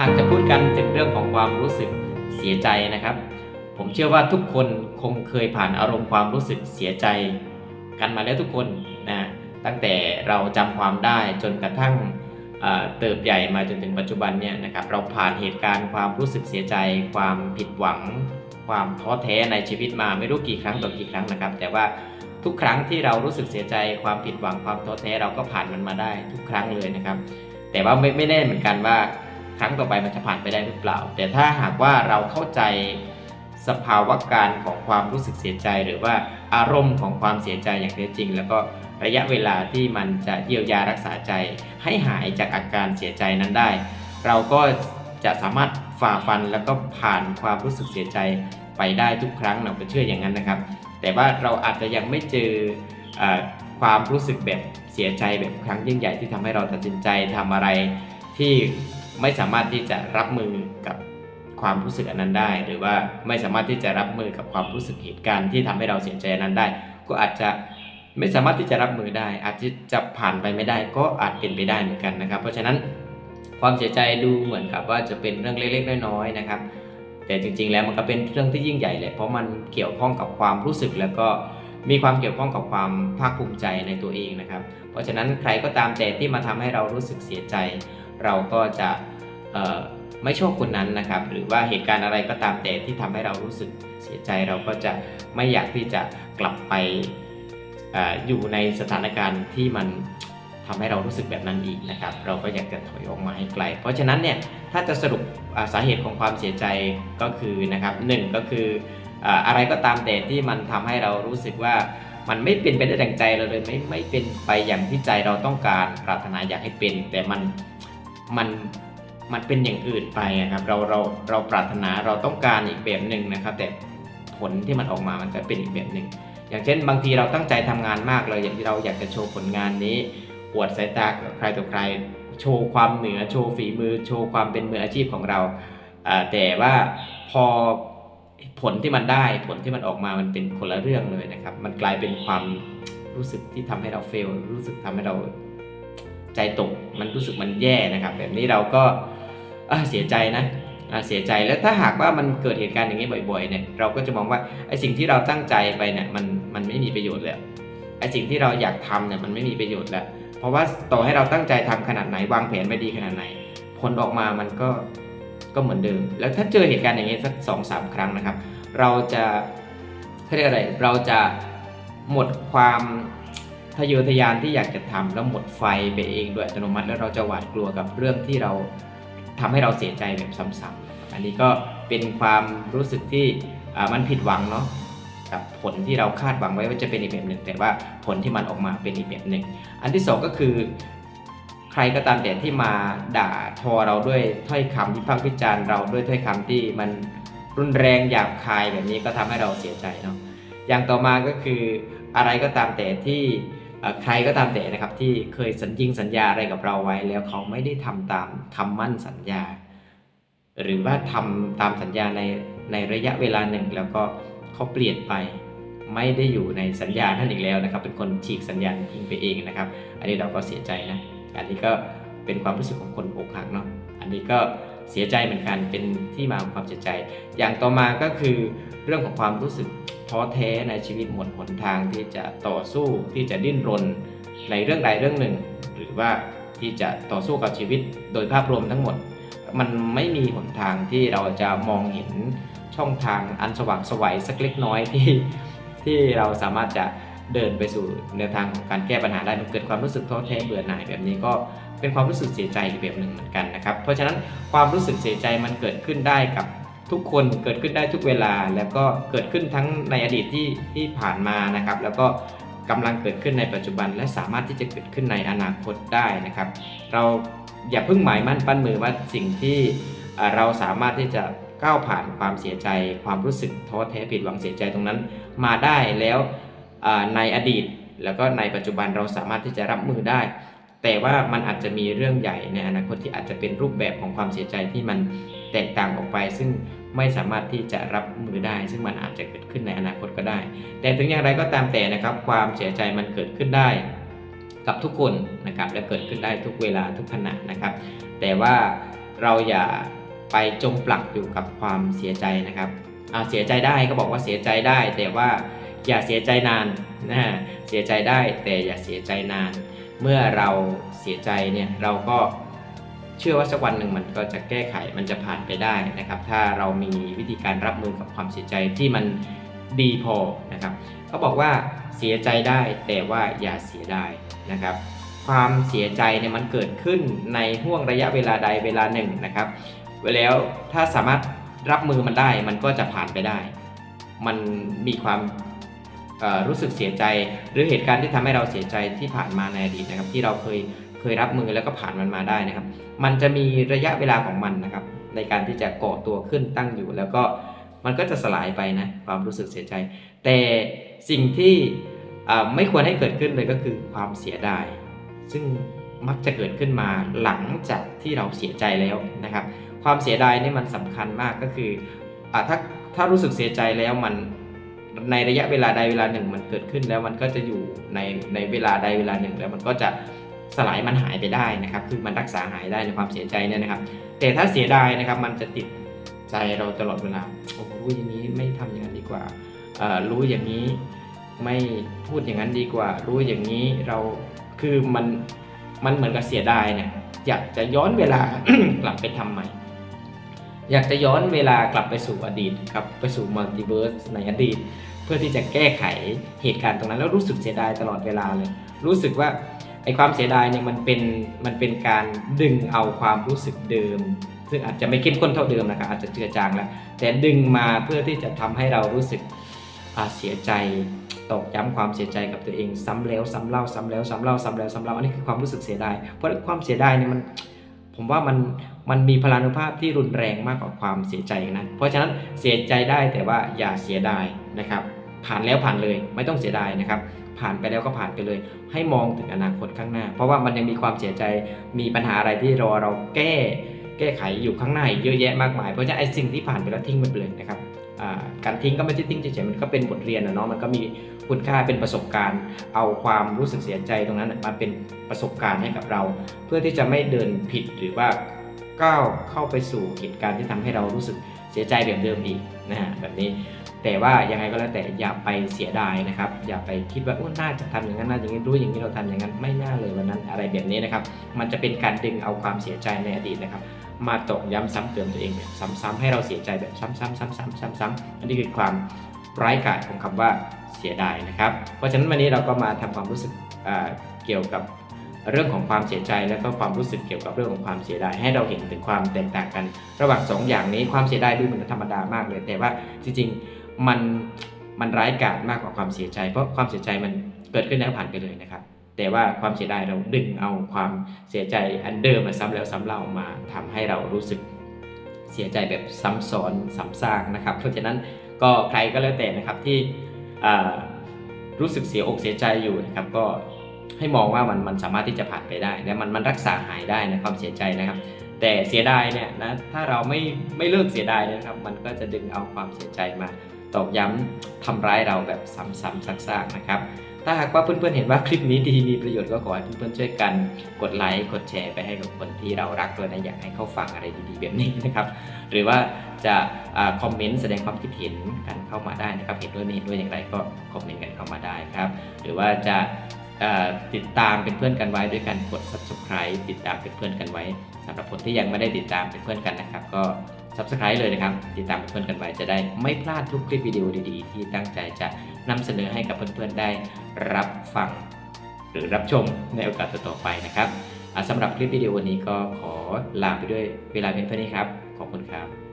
หากจะพูดกันถึงเรื่องของความรู้สึกเสียใจนะครับ ผมเชื่อว่าทุกคนคงเคยผ่านอารมณ์ความรู้สึกเสียใจ กันมาแล้วทุกคนนะตั้งแต่เราจำความได้จนกระทั่งเอ่อเติบใหญ่มาจนถึงปัจจุบันเนี่ยนะครับเราผ่านเหตุการณ์ความรู้สึกเสียใจ ความผิดหวัง ความท้อแท้ในชีวิตมาไม่รู้กี่ครั้งต่อกี่ครั้งนะครับ แต่ว่าทุกครั้งที่เรารู้สึกเสียใจความผิดหวังความท้อแท้เราก็ผ่านมันมาได้ทุกครั้งเลยนะครับ แต่ว่าไม่ไม่แน่เหมือนกันว่า ครั้งต่อไปมันจะผ่านไปได้หรือเปล่า แต่ถ้าหากว่าเราเข้าใจสภาวะการของความรู้สึกเสียใจหรือว่าอารมณ์ของความเสียใจอย่างแท้จริง แล้วก็ระยะเวลาที่มันจะเยียวยารักษาใจ ให้หายจากอาการเสียใจนั้นได้ เราก็จะสามารถฝ่าฟันแล้วก็ผ่านความรู้สึกเสียใจไปได้ทุกครั้งเราก็เชื่ออย่างนั้นนะครับ แต่ว่าเราอาจจะยังไม่เจอออความรู้สึกแบบเสียใจแบบครั้งยิ่งใหญ่ที่ทำให้เราตัดสินใจทำอะไรที่ ไม่สามารถที่จะรับมือกับความรู้สึกอันนั้นได้ หรือว่าไม่สามารถที่จะรับมือกับความรู้สึกเหตุการณ์ที่ทำให้เราเสียใจอันนั้นได้ ก็อาจจะไม่สามารถที่จะรับมือได้ อาจจะจะผ่านไปไม่ได้ ก็อาจเป็นไปได้เหมือนกันนะครับ เพราะฉะนั้นความเสียใจดูเหมือนกับว่าจะเป็นเรื่องเล็กๆน้อยๆนะครับ แต่จริงๆแล้วมันก็เป็นเรื่องที่ยิ่งใหญ่เลยเพราะมันเกี่ยวข้องกับความรู้สึกแล้วก็ มีความเกี่ยวข้องกับความภาคภูมิใจในตัวเองนะครับ เพราะฉะนั้นใครก็ตามแต่ที่มาทำให้เรารู้สึกเสียใจ เราก็จะไม่ชอบคนนั้นนะครับ หรือว่าเหตุการณ์อะไรก็ตามแต่ที่ทำให้เรารู้สึกเสียใจ เราก็จะไม่อยากที่จะกลับไปออยู่ในสถานการณ์ที่มันทำให้เรารู้สึกแบบนั้นอีกนะครับ เราก็อยากจะถอยออกมาให้ไกล เพราะฉะนั้นเนี่ยถ้าจะสรุปสาเหตุของความเสียใจก็คือนะครับหนึ่งก็คือ อะไรก็ตามแต่ที่มันทำให้เรารู้สึกว่ามันไม่เป็นไปได้ดังใจเราเลยไม่ไม่เป็นไปอย่างที่ใจเราต้องการปรารถนาอยากให้เป็น แต่มันมันมันเป็นอย่างอื่นไปอะครับเราเราเราปรารถนาเราต้องการอีกแบบหนึ่งนะครับ แต่ผลที่มันออกมามันจะเป็นอีกแบบหนึ่งอย่างเช่น บางทีเราตั้งใจทำงานมากเลยอย่างที่เราอยากจะโชว์ผลงานนี้อวดสายตาใครต่อใคร โชว์ความเหนือโชว์ฝีมือ โชว์ความเป็นมืออาชีพของเราแต่ว่าพอ ผลที่มันได้ผลที่มันออกมามันเป็นคนละเรื่องเลยนะครับ มันกลายเป็นความรู้สึกที่ทำให้เราเฟล รู้สึกทำให้เราใจตก มันรู้สึกมันแย่นะครับ แบบนี้เราก็เสียใจนะเสียใจแล้วถ้าหากว่ามันเกิดเหตุการณ์อย่างนี้บ่อยๆเนี่ยเราก็จะมองว่าไอ้สิ่งที่เราตั้งใจไปเนี่ยมันมันไม่มีประโยชน์เลยไอ้สิ่งที่เราอยากทำเนี่ยมันไม่มีประโยชน์แล้ว เพราะว่าต่อให้เราตั้งใจทำขนาดไหนวางแผนไปดีขนาดไหน ผลออกมามันก็ ก็เหมือนเดิม แล้วถ้าเจอเหตุการณ์อย่างนี้สักสองสามครั้งนะครับ เราจะเขาเรียกอะไร เราจะหมดความทะเยอทะยานที่อยากจะทำแล้วหมดไฟไปเองโดยอัตโนมัติ แล้วเราจะหวาดกลัวกับเรื่องที่เราทำให้เราเสียใจแบบซ้ำๆอันนี้ก็เป็นความรู้สึกที่มันผิดหวังเนาะกับผลที่เราคาดหวังไว้ว่าจะเป็นอีกแบบหนึ่ง แต่ว่าผลที่มันออกมาเป็นอีกแบบหนึ่ง อันที่สองก็คือ ใครก็ตามแต่ที่มาด่าทอเราด้วยถ้อยคำวิพากษ์วิจารณ์เราด้วยถ้อยคำที่มันรุนแรงหยาบคายแบบนี้ก็ทำให้เราเสียใจเนาะอย่างต่อมาก็คืออะไรก็ตามแต่ที่ใครก็ตามแต่นะครับที่เคยสัญญิงสัญญาอะไรกับเราไว้ แล้วเขาไม่ได้ทำตามคำมั่นสัญญา หรือว่าทำตามสัญญาในในระยะเวลาหนึ่ง แล้วก็เขาเปลี่ยนไปไม่ได้อยู่ในสัญญานั่นอีกแล้วนะครับ เป็นคนฉีกสัญญาทิ้งไปเองนะครับ อันนี้เราก็เสียใจนะ อันนี้ก็เป็นความรู้สึกของคนอกหักเนาะอันนี้ก็เสียใจเหมือนกันเป็นที่มาของความเสียใจ อย่างต่อมาก็คือเรื่องของความรู้สึกท้อแท้ในชีวิตหมดหนทางที่จะต่อสู้ที่จะดิ้นรนในเรื่องใดเรื่องหนึ่ง หรือว่าที่จะต่อสู้กับชีวิตโดยภาพรวมทั้งหมด มันไม่มีหนทางที่เราจะมองเห็นช่องทางอันสว่างสวัยสักเล็กน้อยที่ที่เราสามารถจะ เดินไปสู่แนวทางของการแก้ปัญหาได้มันเกิดความรู้สึกท้อแท้เบื่อหน่ายแบบนี้ก็เป็นความรู้สึกเสียใจอีกแบบหนึ่งเหมือนกันนะครับ เพราะฉะนั้นความรู้สึกเสียใจมันเกิดขึ้นได้กับทุกคนเกิดขึ้นได้ทุกเวลา แล้วก็เกิดขึ้นทั้งในอดีตที่ที่ผ่านมานะครับ แล้วก็กำลังเกิดขึ้นในปัจจุบัน และสามารถที่จะเกิดขึ้นในอนาคตได้นะครับ เราอย่าเพิ่งหมายมั่นปั้นมือว่าสิ่งที่เราสามารถที่จะก้าวผ่านความเสียใจ ความรู้สึกท้อแท้ผิดหวังเสียใจตรงนั้นมาได้แล้ว ในอดีต แล้วก็ในปัจจุบันเราสามารถที่จะรับมือได้ แต่ว่ามันอาจจะมีเรื่องใหญ่ในอนาคตที่อาจจะเป็นรูปแบบของความเสียใจที่มันแตกต่างออกไป ซึ่งไม่สามารถที่จะรับมือได้ ซึ่งมันอาจจะเกิดขึ้นในอนาคตก็ได้ แต่ถึงอย่างไรก็ตามแต่นะครับ ความเสียใจมันเกิดขึ้นได้กับทุกคนนะครับและเกิดขึ้นได้ทุกเวลาทุกขณะนะครับ แต่ว่าเราอย่าไปจมปลักอยู่กับความเสียใจนะครับเสียใจได้ก็บอกว่าเสียใจได้ แต่ว่า อย่าเสียใจนานนะเสียใจได้แต่อย่าเสียใจนาน เมื่อเราเสียใจเนี่ยเราก็เชื่อว่าสักวันหนึ่งมันก็จะแก้ไขมันจะผ่านไปได้นะครับ ถ้าเรามีวิธีการรับมือกับความเสียใจที่มันดีพอนะครับเขาบอกว่าเสียใจได้แต่ว่าอย่าเสียดายนะครับ ความเสียใจเนี่ยมันเกิดขึ้นในห่วงระยะเวลาใดเวลาหนึ่งนะครับแล้วถ้าสามารถรับมือมันได้มันก็จะผ่านไปได้ มันมีความ รู้สึกเสียใจ หรือเหตุการณ์ที่ทำให้เราเสียใจที่ผ่านมาในอดีตนะครับ ที่เราเคยเคยรับมือแล้วก็ผ่านมันมาได้นะครับ มันจะมีระยะเวลาของมันนะครับ ในการที่จะก่อตัวขึ้นตั้งอยู่ แล้วก็มันก็จะสลายไปนะความรู้สึกเสียใจ แต่สิ่งที่ไม่ควรให้เกิดขึ้นเลยก็คือความเสียดาย ซึ่งมักจะเกิดขึ้นมาหลังจากที่เราเสียใจแล้วนะครับ ความเสียดายนี่มันสำคัญมากก็คืออถ้าถ้ารู้สึกเสียใจแล้วมัน ในระยะเวลาใดเวลาหนึ่ง มันเกิดขึ้นแล้วมันก็จะอยู่ในในเวลาใดเวลาหนึ่ง แล้วมันก็จะสลายมันหายไปได้นะครับ คือมันรักษาหายได้ในความเสียใจเนี่ยนะครับ แต่ถ้าเสียดายนะครับมันจะติดใจเราตลอดเวลาโอ้รู้อย่างนี้ไม่ทำอย่างนั้นดีกว่าเอ่อรู้อย่างนี้ไม่พูดอย่างนั้นดีกว่า รู้อย่างนี้เราคือมันมันเหมือนกับเสียดายเนี่ยอยากจะย้อนเวลากลับไปทำใหม่ อยากจะย้อนเวลากลับไปสู่อดีตครับไปสู่มัลติเวิร์สในอดีต เพื่อที่จะแก้ไขเหตุการณ์ตรงนั้น แล้วรู้สึกเสียดายตลอดเวลาเลย รู้สึกว่าไอ้ความเสียดายเนี่ยมันเป็นมันเป็นการดึงเอาความรู้สึกเดิม ซึ่งอาจจะไม่เข้มข้นเท่าเดิมนะครับอาจจะเจือจางแล้ว แต่ดึงมาเพื่อที่จะทำให้เรารู้สึกเสียใจตอกย้ำความเสียใจกับตัวเองซ้ำแล้วซ้ำเล่าซ้ำแล้วซ้ำเล่าซ้ำแล้วซ้ำเล่าอันนี้คือความรู้สึกเสียดายเพราะความเสียดายเนี่ยมัน ผมว่ามันมันมีพลานุภาพที่รุนแรงมากกว่าความเสียใจนะ เพราะฉะนั้นเสียใจได้แต่ว่าอย่าเสียดายนะครับ ผ่านแล้วผ่านเลยไม่ต้องเสียดายนะครับ ผ่านไปแล้วก็ผ่านไปเลย ให้มองถึงอนาคตข้างหน้า เพราะว่ามันยังมีความเสียใจมีปัญหาอะไรที่รอเราแก้ แก้ไขอยู่ข้างหน้าเยอะแยะมากมาย เพราะฉะนั้นไอ้สิ่งที่ผ่านไปแล้วทิ้งมันไปเลยนะครับการทิ้งก็ไม่ใช่ทิ้งเฉยๆมันก็เป็นบทเรียนนะเนาะมันก็มีคุณค่าเป็นประสบการณ์ เอาความรู้สึกเสียใจตรงนั้นมาเป็นประสบการณ์ให้กับเรา เพื่อที่จะไม่เดินผิดหรือว่าก้าวเข้าไปสู่เหตุการณ์ที่ทำให้เรารู้สึกเสียใจแบบเดิมอีกนะฮะแบบนี้แต่ว่ายังไงก็แล้วแต่อย่าไปเสียดายนะครับ อย่าไปคิดว่าอ้น่าจะทำอย่างนั้นน่าอย่างนี้รู้อย่างนี้เราทำอย่างนั้นไม่น่าเลยวันนั้นอะไรแบบนี้นะครับ มันจะเป็นการดึงเอาความเสียใจในอดีตนะครับ มาตอกย้ำซ้ำเติมตัวเองแบบซ้ำๆให้เราเสียใจแบบซ้ำๆซ้ำๆซ้ำๆอันนี้คือความร้ายกาจของคำว่าเสียดายนะครับ เพราะฉะนั้นวันนี้เราก็มาทำความรู้สึกเกี่ยวกับเรื่องของความเสียใจและก็ความรู้สึกเกี่ยวกับเรื่องของความเสียดาย ให้เราเห็นถึงความแตกต่างกัน ระหว่างสองอย่างนี้ความเสียดายดูเหมือนธรรมดามากเลย แต่ว่าจริงๆมันมันร้ายกาจมากกว่าความเสียใจ เพราะความเสียใจมันเกิดขึ้นแล้วผ่านไปเลยนะครับ แต่ว่าความเสียดายเราดึงเอาความเสียใจอันเดิมมาซ้ำแล้วซ้ำเล่ามาทำให้เรารู้สึกเสียใจแบบซ้ำซ้อนซ้ำซากนะครับ เพราะฉะนั้นก็ใครก็แล้วแต่นะครับที่รู้สึกเสียอกเสียใจอยู่นะครับก็ให้มองว่ามันมันสามารถที่จะผ่านไปได้และมันมันรักษาหายได้ในความเสียใจนะครับ แต่เสียดายเนี่ยนะถ้าเราไม่ไม่เลิกเสียดายนะครับ มันก็จะดึงเอาความเสียใจมาตอกย้ำทำร้ายเราแบบซ้ำๆซักๆนะครับ ถ้าหากว่าเพื่อนๆเห็นว่าคลิปนี้ดีมีประโยชน์ก็ขอให้เพื่อนๆช่วยกันกดไลค์กดแชร์ไปให้กับคนที่เรารักด้วยนะอยากให้เขาฟังอะไรดีๆแบบนี้นะครับหรือว่าจะคอมเมนต์แสดงความคิดเห็นกันเข้ามาได้นะครับเห็นด้วยไม่เห็นด้วยอย่างไรก็คอมเมนต์กันเข้ามาได้ครับหรือว่าจะติดตามเป็นเพื่อนกันไว้ด้วยการกด subscribe ติดตามเป็นเพื่อนกันไว้สำหรับคนที่ยังไม่ได้ติดตามเป็นเพื่อนกันนะครับ ก็ subscribe เลยนะครับ ติดตามเป็นเพื่อนกันไว้จะได้ไม่พลาดทุกคลิปวิดีโอดีๆ ที่ตั้งใจจะ นำเสนอให้กับเพื่อนๆได้รับฟัง หรือรับชมในโอกาสต่อๆไปนะครับสำหรับคลิปวิดีโอวันนี้ก็ขอลาไปด้วยเวลาเพียงเท่านี้ครับ ขอบคุณครับ